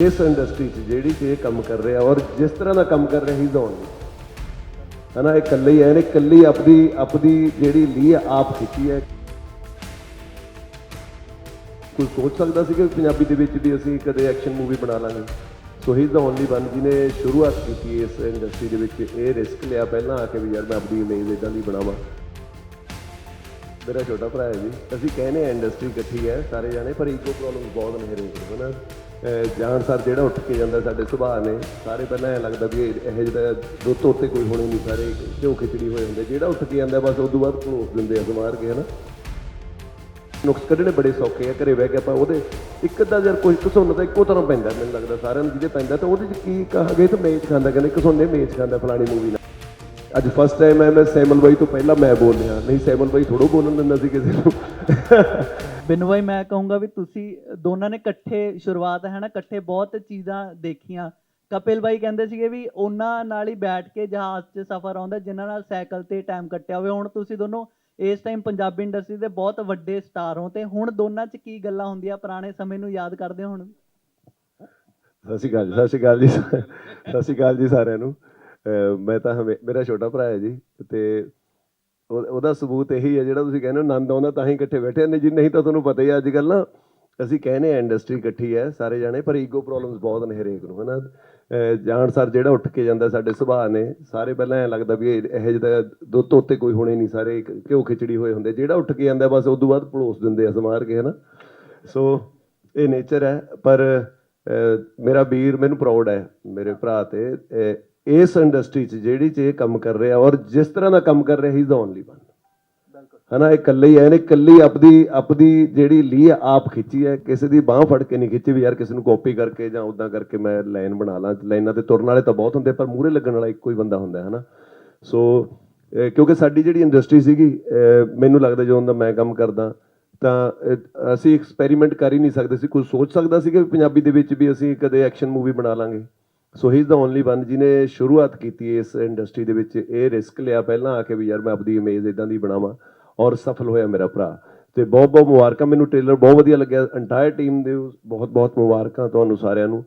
ਇਸ ਇੰਡਸਟਰੀ 'ਚ ਜਿਹੜੀ ਕਿ ਇਹ ਕੰਮ ਕਰ ਰਿਹਾ ਔਰ ਜਿਸ ਤਰ੍ਹਾਂ ਦਾ ਕੰਮ ਕਰ ਰਿਹਾ ਹੀ ਜ਼ੋਨ ਹਨਾ ਇਹ ਇਕੱਲੇ ਹੀ ਹੈ ਇਹਨੇ ਇਕੱਲੀ ਆਪਦੀ ਆਪਦੀ ਜਿਹੜੀ ਲੀ ਹੈ, ਆਪ ਕੀਤੀ ਹੈ। ਕੋਈ ਸੋਚ ਸਕਦਾ ਸੀ ਕਿ ਪੰਜਾਬੀ ਦੇ ਵਿੱਚ ਵੀ ਅਸੀਂ ਕਦੇ ਐਕਸ਼ਨ ਮੂਵੀ ਬਣਾ ਲਾਂਗੇ? So he is the only one ਜਿਹਨੇ ਸ਼ੁਰੂਆਤ ਕੀਤੀ ਇਸ ਇੰਡਸਟਰੀ ਦੇ ਵਿੱਚ। ਇਹ ਰਿਸਕ ਲਿਆ ਪਹਿਲਾਂ ਆ ਕੇ ਵੀ ਯਾਰ ਮੈਂ ਆਪਣੀ ਇਮੇਜ ਇਦਾਂ ਦੀ ਬਣਾਵਾਂ। ਮੇਰਾ ਛੋਟਾ ਭਰਾ ਹੈ ਜੀ। ਅਸੀਂ ਕਹਿੰਦੇ ਆ ਇੰਡਸਟਰੀ ਇਕੱਠੀ ਹੈ ਸਾਰੇ ਜਾਣੇ ਪਰ ਈਗੋ ਪ੍ਰੋਬਲਮ ਬਹੁਤ ਨੇ ਹਰੇਕ ਨੂੰ ਹਨਾ? ਅਹ ਜਾਣ ਸਰ ਜਿਹੜਾ ਉੱਠ ਕੇ ਜਾਂਦਾ ਸਾਡੇ ਸੁਭਾਅ ਨੇ, ਸਾਰੇ ਪਹਿਲਾਂ ਐ ਲੱਗਦਾ ਵੀ ਇਹ ਇਹ ਜਿਹੜਾ ਦੁੱਧ ਉੱਤੇ ਕੋਈ ਹੋਣੇ ਨਹੀਂ, ਸਾਰੇ ਘਿਓ ਖਿਚੜੀ ਹੋਏ ਹੁੰਦੇ। ਜਿਹੜਾ ਉੱਠ ਕੇ ਜਾਂਦਾ, ਬਸ ਉਸ ਤੋਂ ਬਾਅਦ ਭਲੋਸ ਦਿੰਦੇ ਆ ਸਮਾਰ ਕੇ, ਹਨਾ। ਨੁਕਸ ਕੱਢਣੇ ਬੜੇ ਸੌਖੇ ਆ, ਘਰੇ ਬਹਿ ਕੇ ਆਪਾਂ ਉਹਦੇ ਇੱਕ ਅੱਧਾ ਜਰ ਕੋਈ ਘਸੁੰਨ ਤਾਂ ਇੱਕੋ ਤਰ੍ਹਾਂ ਪੈਂਦਾ, ਮੈਨੂੰ ਲੱਗਦਾ, ਸਾਰਿਆਂ ਨੂੰ ਜਿਹਦੇ ਪੈਂਦਾ ਤਾਂ ਉਹਦੇ ਚ ਕੀ ਕਹਾਂਗੇ ਤਾਂ ਮੇਜ਼ ਖਾਂਦਾ, ਕਹਿੰਦੇ ਘਸੁੰਨੇ ਮੇਜ਼ ਖਾਂਦਾ ਫਲਾਣੀ ਮੂਵੀ ਨਾਲ। ਅੱਜ ਫਸਟ ਟਾਈਮ ਹੈ ਮੈਂ ਸੈਮਲ ਬਾਈ ਤੋਂ ਪਹਿਲਾਂ ਮੈਂ ਬੋਲ ਰਿਹਾ ਨਹੀਂ ਸੈਮਲ ਬਾਈ ਥੋੜੋ ਬੋਲਣ ਦਿੰਦਾ ਸੀ ਕਿਸੇ ਨੂੰ। ਬਿੰਨੂ ਭਾਈ ਮੈਂ ਕਹੂੰਗਾ ਵੀ ਤੁਸੀਂ ਦੋਨਾਂ ਨੇ ਇਕੱਠੇ ਸ਼ੁਰੂਆਤ ਹੈ ਨਾ ਇਕੱਠੇ ਬਹੁਤ ਚੀਜ਼ਾਂ ਦੇਖੀਆਂ। ਕਪਿਲ ਭਾਈ ਕਹਿੰਦੇ ਸੀਗੇ ਵੀ ਉਹਨਾਂ ਨਾਲ ਹੀ ਬੈਠ ਕੇ ਜਹਾਜ਼ 'ਚ ਸਫ਼ਰ ਆਉਂਦਾ ਜਿਨ੍ਹਾਂ ਨਾਲ ਸਾਈਕਲ ਤੇ ਟਾਈਮ ਕੱਟਿਆ ਹੋਵੇ। ਹੁਣ ਤੁਸੀਂ ਦੋਨੋਂ ਇਸ ਟਾਈਮ ਪੰਜਾਬੀ ਇੰਡਸਟਰੀ ਦੇ ਬਹੁਤ ਵੱਡੇ ਸਟਾਰ ਹੋ ਤੇ ਹੁਣ ਦੋਨਾਂ 'ਚ ਕੀ ਗੱਲਾਂ ਹੁੰਦੀਆਂ? ਪੁਰਾਣੇ ਸਮੇਂ ਨੂੰ ਯਾਦ ਕਰਦੇ ਹੋ ਹੁਣ? ਸਤਿ ਸ਼੍ਰੀ ਅਕਾਲ ਜੀ, ਸਤਿ ਸ਼੍ਰੀ ਅਕਾਲ ਜੀ ਸਤਿ ਸ਼੍ਰੀ ਅਕਾਲ ਜੀ ਸਾਰਿਆਂ ਨੂੰ। ਮੈਂ ਤਾਂ ਹਮੇ- ਮੇਰਾ ਛੋਟਾ ਭਰਾ ਹੈ ਜੀ ਤੇ ਉਹਦਾ ਸਬੂਤ ਇਹੀ ਹੈ ਜਿਹੜਾ ਤੁਸੀਂ ਕਹਿੰਦੇ ਹੋ ਆਨੰਦ ਆਉਂਦਾ ਤਾਂ ਹੀ ਇਕੱਠੇ ਬੈਠੇ ਨੇ ਜੀ ਨਹੀਂ ਤਾਂ ਤੁਹਾਨੂੰ ਪਤਾ ਹੀ ਅੱਜ ਕੱਲ ਨਾ, ਅਸੀਂ ਕਹਿੰਦੇ ਆ ਇੰਡਸਟਰੀ ਇਕੱਠੀ ਹੈ ਸਾਰੇ ਜਾਣੇ, ਪਰ ਈਗੋ ਪ੍ਰੋਬਲਮਸ ਬਹੁਤ ਨੇ ਹਰੇਕ ਨੂੰ, ਹਨਾ? ਅਹ ਜਾਣ ਸਰ ਜਿਹੜਾ ਉੱਠ ਕੇ ਜਾਂਦਾ ਸਾਡੇ ਸੁਭਾਅ ਨੇ, ਸਾਰੇ ਪਹਿਲਾਂ ਐ ਲੱਗਦਾ ਵੀ ਇਹ ਇਹ ਜਿਹੜਾ ਦੁੱਧ ਉੱਤੇ ਕੋਈ ਹੋਣੇ ਨਹੀਂ, ਸਾਰੇ ਘਿਓ ਖਿਚੜੀ ਹੋਏ ਹੁੰਦੇ, ਜਿਹੜਾ ਉੱਠ ਕੇ ਜਾਂਦਾ ਬਸ ਉਸ ਤੋਂ ਬਾਅਦ ਭਲੋਸ ਦਿੰਦੇ ਆ ਸਮਾਰ ਕੇ, ਹਨਾ? ਸੋ ਇਹ ਨੇਚਰ ਹੈ, ਪਰ ਮੇਰਾ ਵੀਰ ਮੈਨੂੰ ਪ੍ਰਾਊਡ ਹੈ, ਮੇਰੇ ਭਰਾ ਤੇ ਇਸ ਇੰਡਸਟਰੀ 'ਚ ਜਿਹੜੀ 'ਚ ਇਹ ਕੰਮ ਕਰ ਰਿਹਾ ਔਰ ਜਿਸ ਤਰ੍ਹਾਂ ਦਾ ਕੰਮ ਕਰ ਰਿਹਾ he is the only one ਹਨਾ ਇਹ ਇਕੱਲੇ ਹੀ ਹੈ ਇਹਨੇ ਇਕੱਲੀ ਆਪਦੀ ਆਪਦੀ ਜਿਹੜੀ ਲੀ ਆਪ ਖਿੱਚੀ ਹੈ। ਕਿਸੇ ਦੀ ਬਾਹ ਫੜ ਕੇ ਨਹੀਂ ਖਿੱਚੀ ਵੀ ਯਾਰ ਕਿਸੇ ਨੂੰ ਕਾਪੀ ਕਰਕੇ ਜਾਂ ਉਦਾਂ ਕਰਕੇ ਮੈਂ ਲਾਈਨ ਬਣਾ ਲਾਂ ਲਾਈਨਾਂ ਤੇ ਤੁਰਨ ਵਾਲੇ ਤਾਂ ਬਹੁਤ ਹੁੰਦੇ ਪਰ ਮੂਹਰੇ ਲੱਗਣ ਵਾਲਾ ਇੱਕੋ ਹੀ ਬੰਦਾ ਹੁੰਦਾ ਹੈ ਹਨਾ ਸੋ ਕਿਉਂਕਿ ਸਾਡੀ ਜਿਹੜੀ ਇੰਡਸਟਰੀ ਸੀਗੀ ਮੈਨੂੰ ਲੱਗਦਾ ਜਦੋਂ ਦਾ ਮੈਂ ਕੰਮ ਕਰਦਾ ਤਾਂ ਅਸੀਂ ਐਕਸਪੈਰੀਮੈਂਟ ਕਰ ਹੀ ਨਹੀਂ ਸਕਦੇ ਸੀ ਕੋਈ ਸੋਚ ਸਕਦਾ ਸੀ ਕਿ ਪੰਜਾਬੀ ਦੇ ਵਿੱਚ ਵੀ ਅਸੀਂ ਕਦੇ ਐਕਸ਼ਨ ਮੂਵੀ ਬਣਾ ਲਾਂਗੇ। So he is the only one ਜਿਹਨੇ ਸ਼ੁਰੂਆਤ ਕੀਤੀ ਇਸ ਇੰਡਸਟਰੀ ਦੇ ਵਿੱਚ। ਇਹ ਰਿਸਕ ਲਿਆ ਪਹਿਲਾਂ ਆ ਕੇ ਵੀ ਯਾਰ ਮੈਂ ਆਪਦੀ ਇਮੇਜ ਇਦਾਂ ਦੀ ਬਣਾਵਾਂ ਔਰ ਸਫਲ ਹੋਇਆ ਮੇਰਾ ਭਰਾ। ਤੇ ਬਹੁਤ ਬਹੁਤ ਮੁਬਾਰਕਾਂ। ਮੈਨੂੰ ਟ੍ਰੇਲਰ ਬਹੁਤ ਵਧੀਆ ਲੱਗਿਆ। ਐਂਟਾਇਰ ਟੀਮ ਦੇ ਬਹੁਤ ਬਹੁਤ ਮੁਬਾਰਕਾਂ ਤੁਹਾਨੂੰ ਸਾਰਿਆਂ ਨੂੰ।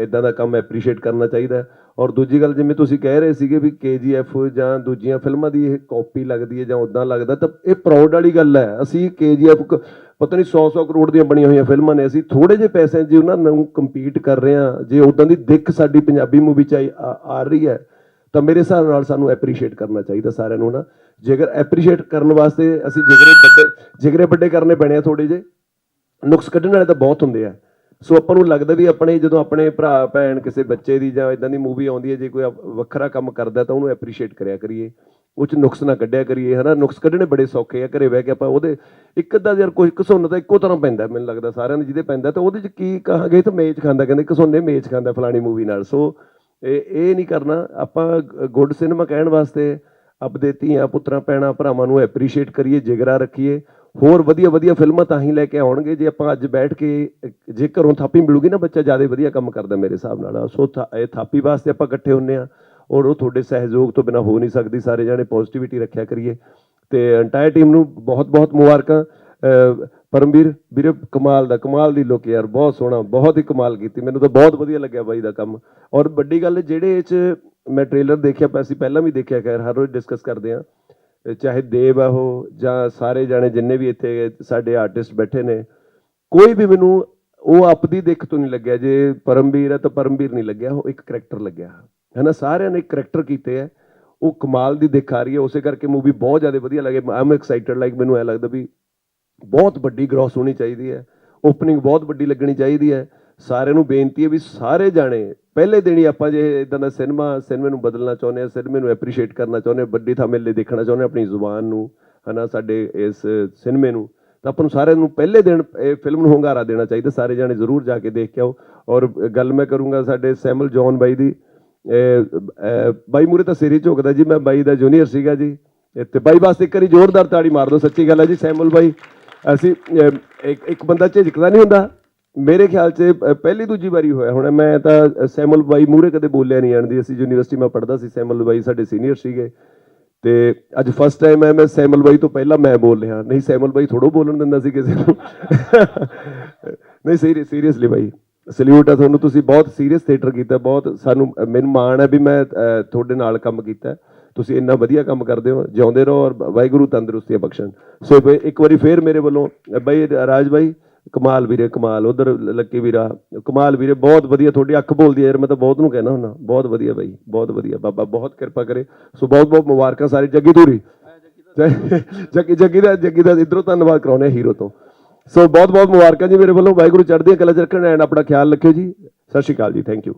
ਇਦਾਂ ਦਾ ਕੰਮ ਐਪਰੀਸ਼ੀਏਟ ਕਰਨਾ ਚਾਹੀਦਾ ਔਰ ਦੂਜੀ ਗੱਲ, ਜਿਵੇਂ ਤੁਸੀਂ ਕਹਿ ਰਹੇ ਸੀਗੇ ਵੀ KGF ਜਾਂ ਦੂਜੀਆਂ ਫਿਲਮਾਂ ਦੀ ਇਹ ਕਾਪੀ ਲੱਗਦੀ ਹੈ ਜਾਂ ਉਦਾਂ ਲੱਗਦਾ, ਤਾਂ ਇਹ ਪ੍ਰਾਊਡ ਵਾਲੀ ਗੱਲ ਹੈ। ਅਸੀਂ KGF ਕ- ਪਤਾ ਨਹੀਂ 100 100 ਕਰੋੜ ਦੀਆਂ ਬਣੀਆਂ ਹੋਈਆਂ ਫਿਲਮਾਂ ਨੇ। ਅਸੀਂ ਥੋੜੇ ਜਿਹੇ ਪੈਸਿਆਂ 'ਚ ਉਹਨਾਂ ਨੂੰ ਕੰਪੀਟ ਕਰ ਰਹੇ ਹਾਂ, ਜੇ ਉਦਾਂ ਦੀ ਦਿੱਖ ਸਾਡੀ ਪੰਜਾਬੀ ਮੂਵੀ 'ਚ ਆਈ- ਆ ਆ ਰਹੀ ਹੈ, ਤਾਂ ਮੇਰੇ ਹਿਸਾਬ ਨਾਲ ਸਾਨੂੰ ਐਪਰੀਸ਼ੀਏਟ ਕਰਨਾ ਚਾਹੀਦਾ ਸਾਰਿਆਂ ਨੂੰ ਨਾ ਜੇਕਰ ਐਪਰੀਸ਼ੀਏਟ ਕਰਨ ਵਾਸਤੇ ਅਸੀਂ ਜਿਗਰੇ ਵੱਡੇ ਜਿਗਰੇ ਵੱਡੇ ਕਰਨੇ ਪੈਣੇ ਆ ਥੋੜੇ ਜਿਹੇ। ਨੁਕਸ ਕੱਢਣ ਵਾਲੇ ਤਾਂ ਬਹੁਤ ਹੁੰਦੇ ਆ। ਸੋ ਆਪਾਂ ਨੂੰ ਲੱਗਦਾ ਵੀ ਆਪਣੇ, ਜਦੋਂ ਆਪਣੇ ਭਰਾ, ਭੈਣ ਕਿਸੇ ਬੱਚੇ ਦੀ ਜਾਂ ਇਦਾਂ ਦੀ ਮੂਵੀ ਆਉਂਦੀ ਹੈ, ਜੇ ਕੋਈ ਵੱਖਰਾ ਕੰਮ ਕਰਦਾ ਤਾਂ ਉਹਨੂੰ ਐਪਰੀਸ਼ੀਏਟ ਕਰਿਆ ਕਰੀਏ। ਉਹ ਚ ਨੁਕਸ ਨਾ ਕੱਢਿਆ ਕਰੀਏ, ਹਨਾ? ਨੁਕਸ ਕੱਢਣੇ ਬੜੇ ਸੌਖੇ ਆ ਘਰੇ ਬਹਿ ਕੇ ਆਪਾਂ ਉਹਦੇ ਇੱਕ ਅੱਧਾ ਯਾਰ ਕੋਈ ਘਸੁੰਨ ਤਾਂ ਇੱਕੋ ਤਰ੍ਹਾਂ ਪੈਂਦਾ, ਮੈਨੂੰ ਲੱਗਦਾ ਸਾਰਿਆਂ ਨੂੰ ਜਿਹਦੇ ਪੈਂਦਾ, ਤਾਂ ਉਹਦੇ ਚ ਕੀ ਕਹਾਂਗੇ? ਇਹ ਤਾਂ ਮੇਜ਼ ਖਾਂਦਾ, ਕਹਿੰਦੇ ਘਸੁੰਨੇ ਮੇਜ਼ ਖਾਂਦਾ ਫਲਾਣੀ ਮੂਵੀ ਨਾਲ। ਸੋ ਇਹ ਇਹ ਨਹੀਂ ਕਰਨਾ। ਆਪਾਂ ਗੁੱਡ ਸਿਨੇਮਾ ਕਹਿਣ ਵਾਸਤੇ ਆਪਦੇ ਧੀਆਂ, ਪੁੱਤਰਾਂ, ਭੈਣਾਂ, ਭਰਾਵਾਂ ਨੂੰ ਐਪਰੀਸ਼ੀਏਟ ਕਰੀਏ, ਜਿਗਰਾ ਰੱਖੀਏ। ਹੋਰ ਵਧੀਆ ਵਧੀਆ ਫਿਲਮਾਂ ਤਾਂ ਹੀ ਲੈ ਕੇ ਆਉਣਗੇ। ਜੇ ਆਪਾਂ ਅੱਜ ਬੈਠ ਕੇ, ਜੇ ਘਰੋਂ ਥਾਪੀ ਮਿਲੂਗੀ ਨਾ ਬੱਚਾ, ਜ਼ਿਆਦਾ ਵਧੀਆ ਕੰਮ ਕਰਦਾ ਮੇਰੇ ਹਿਸਾਬ ਨਾਲ। ਸੋ ਥਾ- ਇਹ ਥਾਪੀ ਵਾਸਤੇ ਆਪਾਂ ਇਕੱਠੇ ਹੁੰਨੇ ਆ। ਔਰ ਉਹ ਤੁਹਾਡੇ ਸਹਿਯੋਗ ਤੋਂ ਬਿਨਾ ਹੋ ਨਹੀਂ ਸਕਦੀ ਸਾਰੇ ਜਾਣੇ ਪੋਜ਼ਿਟਿਵਿਟੀ ਰੱਖਿਆ ਕਰੀਏ। ਤੇ ਐਂਟਾਇਰ ਟੀਮ ਨੂੰ ਬਹੁਤ ਬਹੁਤ ਮੁਬਾਰਕਾਂ। ਅਹ, ਪਰਮਵੀਰ ਵੀਰੇ ਕਮਾਲ ਦਾ ਕਮਾਲ ਦੀ ਲੁੱਕ ਯਾਰ ਬਹੁਤ ਸੋਹਣਾ ਬਹੁਤ ਹੀ ਕਮਾਲ ਕੀਤੀ। ਮੈਨੂੰ ਤਾਂ ਬਹੁਤ ਵਧੀਆ ਲੱਗਿਆ ਬਾਈ ਦਾ ਕੰਮ। ਔਰ ਵੱਡੀ ਗੱਲ ਜਿਹੜੇ ਇਹ ਚ ਮੈਂ ਟ੍ਰੇਲਰ ਦੇਖਿਆ ਪਿਆ ਸੀ ਪਹਿਲਾਂ ਵੀ ਦੇਖਿਆ ਖੈਰ ਹਰ ਰੋਜ਼ ਡਿਸਕਸ ਕਰਦੇ ਆ ਚਾਹੇ ਦੇਵ ਆ ਉਹ ਜਾਂ ਸਾਰੇ ਜਾਣੇ ਜਿੰਨੇ ਵੀ ਇੱਥੇ ਸਾਡੇ ਆਰਟਿਸਟ ਬੈਠੇ ਨੇ ਕੋਈ ਵੀ ਮੈਨੂੰ ਉਹ ਆਪਦੀ ਦਿੱਖ ਤੋਂ ਨਹੀਂ ਲੱਗਿਆ। ਜੇ ਪਰਮਵੀਰ ਹੈ ਤਾਂ ਪਰਮਵੀਰ ਨਹੀਂ ਲੱਗਿਆ ਉਹ ਇੱਕ ਕਰੈਕਟਰ ਲੱਗਿਆ। ਹੈਨਾ ਸਾਰਿਆਂ ਨੇ ਕਰੈਕਟਰ ਕੀਤੇ ਆ। ਉਹ ਕਮਾਲ ਦੀ ਦਿਖਾ ਰਹੀ ਹੈ। ਉਸੇ ਕਰਕੇ ਮੂਵੀ ਬਹੁਤ ਜ਼ਿਆਦਾ ਵਧੀਆ ਲੱਗੇ। ਆਮ ਐਕਸਾਈਟਡ ਲਾਈਕ ਮੈਨੂੰ ਐ ਲੱਗਦਾ ਵੀ ਬਹੁਤ ਵੱਡੀ ਗ੍ਰੋਸ ਹੋਣੀ ਚਾਹੀਦੀ ਹੈ। ਓਪਨਿੰਗ ਬਹੁਤ ਵੱਡੀ ਲੱਗਣੀ ਚਾਹੀਦੀ ਹੈ। ਸਾਰਿਆਂ ਨੂੰ ਬੇਨਤੀ ਹੈ ਵੀ ਸਾਰੇ ਜਾਣੇ, ਪਹਿਲੇ ਦਿਨ ਹੀ ਆਪਾਂ ਜੇ ਇਦਾਂ ਦਾ ਸਿਨੇਮਾ ਸਿਨੇਮੇ ਨੂੰ ਬਦਲਣਾ ਚਾਹੁੰਦੇ ਆ ਸਿਨੇਮੇ ਨੂੰ ਐਪਰੀਸ਼ੀਏਟ ਕਰਨਾ ਚਾਹੁੰਦੇ ਆ ਵੱਡੀ ਥਾਂ ਮੇਲੇ ਦੇਖਣਾ ਚਾਹੁੰਦੇ ਆ ਆਪਣੀ ਜ਼ੁਬਾਨ ਨੂੰ ਹਨਾ ਸਾਡੇ ਇਸ ਸਿਨੇਮੇ ਨੂੰ, ਤਾਂ ਆਪਾਂ ਨੂੰ ਸਾਰਿਆਂ ਨੂੰ ਪਹਿਲੇ ਦਿਨ ਇਹ ਫਿਲਮ ਨੂੰ ਹੁੰਗਾਰਾ ਦੇਣਾ ਚਾਹੀਦਾ। ਸਾਰੇ ਜਾਣੇ ਜ਼ਰੂਰ ਜਾ ਕੇ ਦੇਖ ਕੇ ਆਓ। ਔਰ ਗੱਲ ਮੈਂ ਕਰੂੰਗਾ ਸਾਡੇ ਸੈਮਲ ਜੌਨ ਬਾਈ ਦੀ। ਬਾਈ ਮੂਰੇ ਤਾਂ ਸਿਰ ਝੁਕਦਾ ਜੀ ਮੈਂ ਬਾਈ ਦਾ ਜੂਨੀਅਰ ਸੀਗਾ ਜੀ। ਇਹ ਤੇ ਬਾਈ ਵਾਸਤੇ ਇੱਕ ਵਾਰੀ ਜ਼ੋਰਦਾਰ ਤਾੜੀ ਮਾਰ ਦਿਓ ਸੱਚੀ ਗੱਲ ਹੈ ਜੀ ਸੈਮਲ ਬਾਈ। ਅਸੀਂ ਇੱਕ ਇੱਕ ਬੰਦਾ ਝਿਜਕਦਾ ਨਹੀਂ ਹੁੰਦਾ। ਮੇਰੇ ਖਿਆਲ 'ਚ ਪਹਿਲੀ ਦੂਜੀ ਵਾਰੀ ਹੋਇਆ ਹੁਣ। ਮੈਂ ਤਾਂ ਅਹ, ਸੈਮਲ ਬਾਈ ਮੂਰੇ ਕਦੇ ਬੋਲਿਆ ਨਹੀਂ ਆਣਦੀ ਅਸੀਂ ਯੂਨੀਵਰਸਿਟੀ ਮੈਂ ਪੜ੍ਹਦਾ ਸੀ ਸੈਮਲ ਬਾਈ ਸਾਡੇ ਸੀਨੀਅਰ ਸੀਗੇ। ਤੇ ਅੱਜ ਫਸਟ ਟਾਈਮ ਹੈ ਮੈਂ ਸੈਮਲ ਬਾਈ ਤੋਂ ਪਹਿਲਾਂ ਮੈਂ ਬੋਲ ਰਿਹਾ। ਨਹੀਂ ਸੈਮਲ ਬਾਈ ਥੋੜੋ ਬੋਲਣ ਦਿੰਦਾ ਸੀ ਕਿਸੇ ਨੂੰ। ਨਹੀਂ ਸੀਰੀਅਸਲੀ ਬਾਈ। ਸਲੂਟ ਹੈ ਤੁਹਾਨੂੰ ਤੁਸੀਂ ਬਹੁਤ ਸੀਰੀਅਸ ਥੀਏਟਰ ਕੀਤਾ ਬਹੁਤ ਸਾਨੂੰ ਮੈਨੂੰ ਮਾਣ ਹੈ ਵੀ ਮੈਂ ਤੁਹਾਡੇ ਨਾਲ ਕੰਮ ਕੀਤਾ। ਤੁਸੀਂ ਇੰਨਾ ਵਧੀਆ ਕੰਮ ਕਰਦੇ ਹੋ ਜਿਉਂਦੇ ਰਹੋ ਔਰ ਵਾਹਿਗੁਰੂ ਤੰਦਰੁਸਤੀਆਂ ਬਖਸ਼ਣ। ਸੋ ਇੱਕ ਵਾਰੀ ਫੇਰ ਮੇਰੇ ਵੱਲੋਂ ਬਾਈ ਰਾਜ ਬਾਈ ਕਮਾਲ ਵੀਰੇ ਕਮਾਲ। ਉਧਰ ਲੱਕੀ ਵੀਰਾ ਕਮਾਲ ਵੀਰੇ ਬਹੁਤ ਵਧੀਆ ਤੁਹਾਡੀ ਅੱਖ ਬੋਲਦੀ ਹੈ ਯਾਰ ਮੈਂ ਤਾਂ ਬਹੁਤ ਨੂੰ ਕਹਿਣਾ ਹੁੰਦਾ। ਬਹੁਤ ਵਧੀਆ ਬਾਈ ਬਹੁਤ ਵਧੀਆ। ਬਾਬਾ ਬਹੁਤ ਕਿਰਪਾ ਕਰੇ। ਸੋ ਬਹੁਤ ਬਹੁਤ ਮੁਬਾਰਕਾਂ ਸਾਰੇ ਜੱਗੀ ਧੂਰੀ। ਜੱਗੀ ਜੱਗੀ ਦਾ ਜੱਗੀ ਦਾ ਇਧਰੋਂ ਧੰਨਵਾਦ ਕਰਾਉਣੇ ਹੀਰੋ ਤੋਂ। ਸੋ ਬਹੁਤ ਬਹੁਤ ਮੁਬਾਰਕਾਂ ਜੀ ਮੇਰੇ ਵੱਲੋਂ। ਵਾਹਿਗੁਰੂ ਚੜ੍ਹਦੀਆਂ ਕਲਾ ਚ ਰੱਖਣ ਐਂਡ ਆਪਣਾ ਖਿਆਲ ਰੱਖਿਓ ਜੀ। ਸਤਿ ਸ਼੍ਰੀ ਅਕਾਲ ਜੀ। Thank you